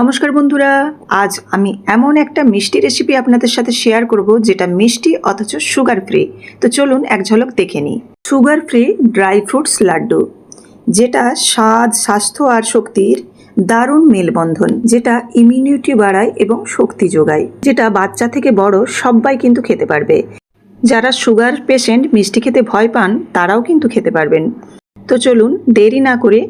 নমস্কার বন্ধুরা, আজ আমি এমন একটা মিষ্টি রেসিপি আপনাদের সাথে শেয়ার করব, যেটা মিষ্টি অথচ সুগার ফ্রি তো চলুন এক ঝলক দেখে নিই। Sugar free dry fruits laddu, যেটা স্বাদ, স্বাস্থ্য আর শক্তির দারুণ মেলবন্ধন, যেটা ইমিউনিটি বাড়ায় এবং শক্তি যোগায়, যেটা বাচ্চা থেকে বড় সবাই কিন্তু খেতে পারবে। যারা সুগার পেশেন্ট মিষ্টি খেতে ভয় পান, তারাও কিন্তু খেতে পারবেন। তো চলুন দেরি না করে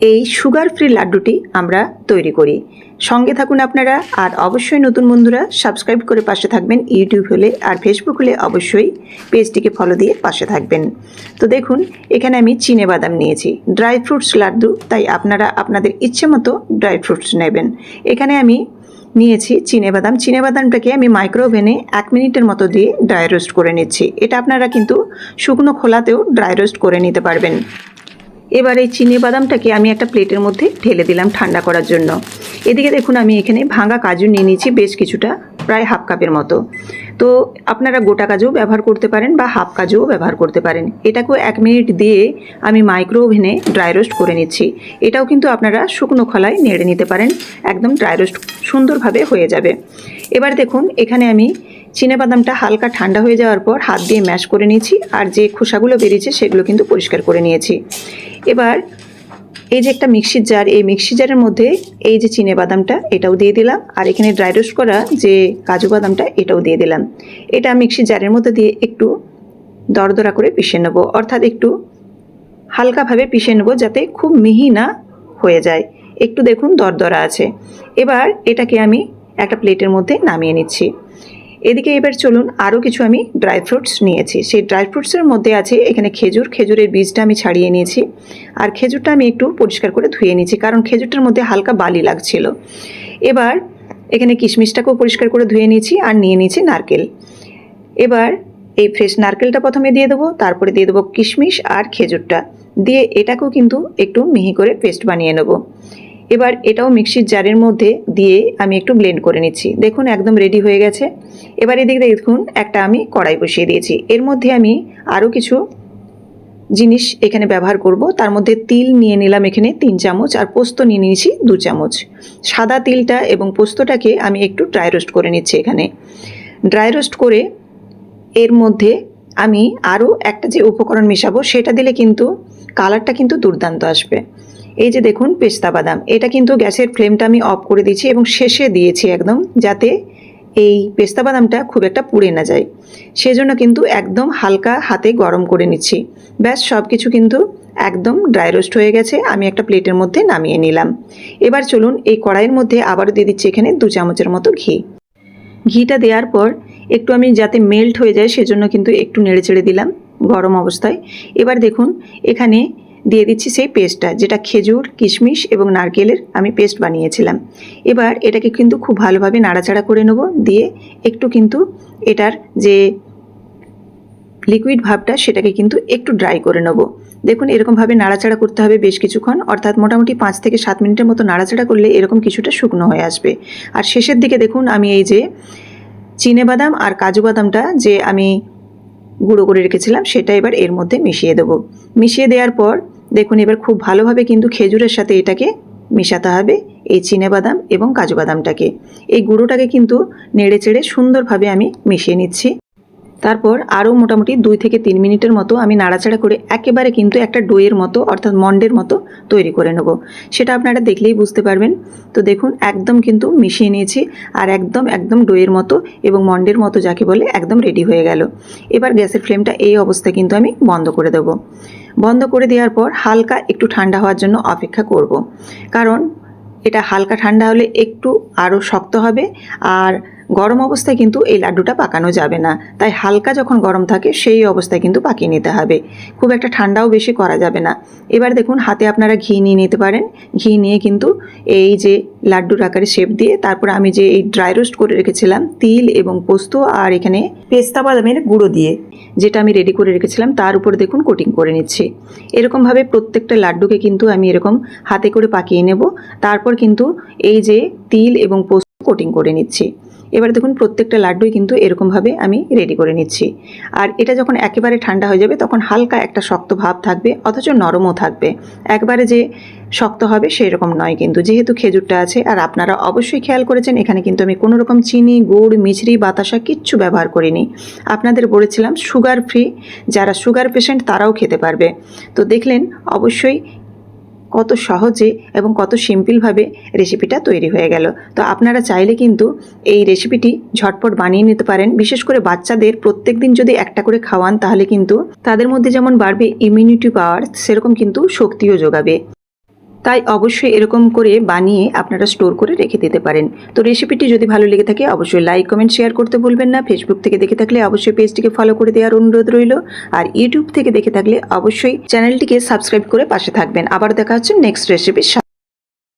এই সুগার ফ্রি লাড্ডুটি আমরা তৈরি করি। সঙ্গে থাকুন আপনারা, আর অবশ্যই নতুন বন্ধুরা সাবস্ক্রাইব করে পাশে থাকবেন ইউটিউব হলে, আর ফেসবুক হলে অবশ্যই পেজটিকে ফলো দিয়ে পাশে থাকবেন। তো দেখুন, এখানে আমি চিনে বাদাম নিয়েছি। ড্রাই ফ্রুটস লাড্ডু, তাই আপনারা আপনাদের ইচ্ছে মতো ড্রাই ফ্রুটস নেবেন। এখানে আমি নিয়েছি চিনে বাদাম। চিনে বাদামটাকে আমি মাইক্রোওভেনে এক মিনিটের মতো দিয়ে ড্রাই রোস্ট করে নিচ্ছি। এটা আপনারা কিন্তু শুকনো খোলাতেও ড্রাই রোস্ট করে নিতে পারবেন। এবার এই চিনি বাদামটাকে আমি একটা প্লেটের মধ্যে ঢেলে দিলাম ঠান্ডা করার জন্য। এদিকে দেখুন, আমি এখানে ভাঙা কাজু নিয়ে নিয়েছি বেশ কিছুটা, প্রায় হাফ কাপের মতো। তো আপনারা গোটা কাজুও ব্যবহার করতে পারেন বা হাফ কাজুও ব্যবহার করতে পারেন। এটাকেও এক মিনিট দিয়ে আমি মাইক্রো ওভেনে ড্রাই রোস্ট করে নিচ্ছি। এটাও কিন্তু আপনারা শুকনো খলায় নেড়ে নিতে পারেন, একদম ড্রাই রোস্ট সুন্দরভাবে হয়ে যাবে। এবার দেখুন, এখানে আমি বাদামটা হালকা ঠান্ডা হয়ে যাওয়ার পর হাত দিয়ে ম্যাশ করে নিয়েছি আর যে খোসাগুলো বেরিয়েছে সেগুলো কিন্তু পরিষ্কার করে নিয়েছি। এবার এই যে একটা মিক্সির জার, এই মিক্সি জারের মধ্যে এই যে চিনে বাদামটা এটাও দিয়ে দিলাম আর এখানে ড্রাই রোস্ট করা যে কাজু বাদামটা এটাও দিয়ে দিলাম। এটা মিক্সির জারের মধ্যে দিয়ে একটু দরদরা করে পিষে নেব, অর্থাৎ একটু হালকাভাবে পিষে নেব যাতে খুব মিহি না হয়ে যায়। একটু দেখুন দরদরা আছে। এবার এটাকে আমি একটা প্লেটের মধ্যে নামিয়ে নিচ্ছি। এদিকে এবার চলুন আরও কিছু আমি ড্রাই ফ্রুটস নিয়েছি। সেই ড্রাই ফ্রুটসের মধ্যে আছে এখানে খেজুর। খেজুরের বীজটা আমি ছাড়িয়ে নিয়েছি। আর খেজুরটা আমি একটু পরিষ্কার করে ধুয়ে নিয়েছি, কারণ খেজুরটার মধ্যে হালকা বালি লাগছিল। এবার এখানে কিশমিশটাকেও পরিষ্কার করে ধুয়ে নিয়েছি আর নিয়ে নিয়েছি নারকেল। এবার এই ফ্রেশ নারকেলটা প্রথমে দিয়ে দেবো, তারপরে দিয়ে দেবো কিশমিশ আর খেজুরটা। দিয়ে এটাকেও কিন্তু একটু মিহি করে পেস্ট বানিয়ে নেব। এবার এটাও মিক্সির জারের মধ্যে দিয়ে আমি একটু ব্লেন্ড করে নিচ্ছি। দেখুন, একদম রেডি হয়ে গেছে। এবার এদিকে দেখুন, একটা আমি কড়াই বসিয়ে দিয়েছি। এর মধ্যে আমি আরও কিছু জিনিস এখানে ব্যবহার করব। তার মধ্যে তিল নিয়ে নিলাম এখানে তিন চামচ আর পোস্ত নিয়ে নিয়েছি দু চামচ। সাদা তিলটা এবং পোস্তটাকে আমি একটু ড্রাই রোস্ট করে নিচ্ছি এখানে। ড্রাই রোস্ট করে এর মধ্যে আমি আরও একটা যে উপকরণ মেশাবো, সেটা দিলে কিন্তু কালারটা কিন্তু দুর্দান্ত আসবে। এই যে দেখুন পেস্তা বাদাম, এটা কিন্তু গ্যাসের ফ্লেমটা আমি অফ করে দিয়েছি এবং শেষে দিয়েছি একদম যাতে এই পেস্তা বাদামটা খুব একটা পুড়ে না যায়। সেজন্য কিন্তু একদম হালকা হাতে গরম করে নিচ্ছি। ব্যাস সব কিছু কিন্তু একদম ড্রাই রোস্ট হয়ে গেছে, আমি একটা প্লেটের মধ্যে নামিয়ে নিলাম। এবার চলুন এই কড়াইয়ের মধ্যে আবারও দিয়ে দিচ্ছি এখানে দু চামচের মতো ঘি। ঘিটা দেওয়ার পর একটু আমি যাতে মেল্ট হয়ে যায়, সেজন্য কিন্তু একটু নেড়ে চেড়ে দিলাম গরম অবস্থায়। এবার দেখুন, এখানে দিয়ে দিচ্ছি সেই পেস্টটা, যেটা খেজুর, কিশমিশ এবং নারকেলের আমি পেস্ট বানিয়েছিলাম। এবার এটাকে কিন্তু খুব ভালোভাবে নাড়াচাড়া করে নেব, দিয়ে একটু কিন্তু এটার যে লিকুইড ভাবটা, সেটাকে কিন্তু একটু ড্রাই করে নেব। দেখুন, এরকমভাবে নাড়াচাড়া করতে হবে বেশ কিছুক্ষণ। অর্থাৎ মোটামুটি পাঁচ থেকে সাত মিনিটের মতো নাড়াচাড়া করলে এরকম কিছুটা শুকনো হয়ে আসবে। আর শেষের দিকে দেখুন, আমি এই যে বাদাম আর কাজু বাদামটা যে আমি গুঁড়ো করে রেখেছিলাম, সেটা এবার এর মধ্যে মিশিয়ে দেবো। মিশিয়ে দেওয়ার পর দেখুন, এবার খুব ভালোভাবে কিন্তু খেজুরের সাথে এটাকে মেশাতে হবে, এই বাদাম এবং কাজু বাদামটাকে এই গুঁড়োটাকে কিন্তু নেড়ে চেড়ে সুন্দরভাবে আমি মিশিয়ে নিচ্ছি। তারপর আরও মোটামুটি দুই থেকে তিন মিনিটের মতো আমি নাড়াচাড়া করে একেবারে কিন্তু একটা ডোয়ের মতো, অর্থাৎ মন্ডের মতো তৈরি করে নেব। সেটা আপনারা দেখলেই বুঝতে পারবেন। তো দেখুন, একদম কিন্তু মিশিয়ে নিয়েছি আর একদম একদম ডোয়ের মতো এবং মন্ডের মতো যাকে বলে একদম রেডি হয়ে গেল। এবার গ্যাসের ফ্লেমটা এই অবস্থায় কিন্তু আমি বন্ধ করে দেবো। বন্ধ করে দেওয়ার পর হালকা একটু ঠান্ডা হওয়ার জন্য অপেক্ষা করব। কারণ এটা হালকা ঠান্ডা হলে একটু আরও শক্ত হবে আর গরম অবস্থায় কিন্তু এই লাড্ডুটা পাকানো যাবে না। তাই হালকা যখন গরম থাকে, সেই অবস্থায় কিন্তু পাকিয়ে নিতে হবে। খুব একটা ঠান্ডাও বেশি করা যাবে না। এবার দেখুন, হাতে আপনারা ঘি নিয়ে নিতে পারেন। ঘি নিয়ে কিন্তু এই যে লাড্ডুর আকারে শেপ দিয়ে তারপর আমি যে এই ড্রাই রোস্ট করে রেখেছিলাম, তিল এবং পোস্ত আর এখানে পেস্তা বাদামের গুঁড়ো দিয়ে, যেটা আমি রেডি করে রেখেছিলাম, তার উপর দেখুন কোটিং করে নিচ্ছি। এরকমভাবে প্রত্যেকটা লাড্ডুকে কিন্তু আমি এরকম হাতে করে পাকিয়ে নেব। তারপর কিন্তু এই যে তিল এবং পোস্ত কোটিং করে নিচ্ছি। এবার দেখুন প্রত্যেকটা লাড্ডুই কিন্তু এরকমভাবে আমি রেডি করে নিচ্ছি। আর এটা যখন একেবারে ঠান্ডা হয়ে যাবে, তখন হালকা একটা শক্ত ভাব থাকবে, অথচ নরমও থাকবে। একবারে যে শক্ত হবে সেই রকম নয় কিন্তু। যেহেতু খেজুরটা আছে, আর আপনারা অবশ্যই খেয়াল করেছেন, এখানে কিন্তু আমি কোনো রকম চিনি, গুড়, মিছরি, বাতাসা কিচ্ছু ব্যবহার করিনি। আপনাদের বলেছিলাম সুগার ফ্রি যারা সুগার পেশেন্ট তারাও খেতে পারবে। তো দেখলেন, অবশ্যই কত সহজে এবং কত সিম্পলভাবে রেসিপিটা তৈরি হয়ে গেল। তো আপনারা চাইলে কিন্তু এই রেসিপিটি ঝটপট বানিয়ে নিতে পারেন। বিশেষ করে বাচ্চাদের প্রত্যেক দিন যদি একটা করে খাওয়ান, তাহলে কিন্তু তাদের মধ্যে যেমন বাড়বে ইমিউনিটি পাওয়ার সেরকম কিন্তু শক্তিও যোগাবে। তাই অবশ্যই এরকম করে বানিয়ে আপনারা স্টোর করে রেখে দিতে পারেন। তো রেসিপিটি যদি ভালো লেগে থাকে, অবশ্যই লাইক কমেন্ট শেয়ার করতে ভুলবেন না। ফেসবুক থেকে দেখে থাকলে অবশ্যই পেজটিকে ফলো করে দেওয়ার অনুরোধ রইল। আর ইউটিউব থেকে দেখে থাকলে অবশ্যই চ্যানেলটিকে সাবস্ক্রাইব করে পাশে থাকবেন। আবার দেখা হচ্ছে নেক্সট রেসিপির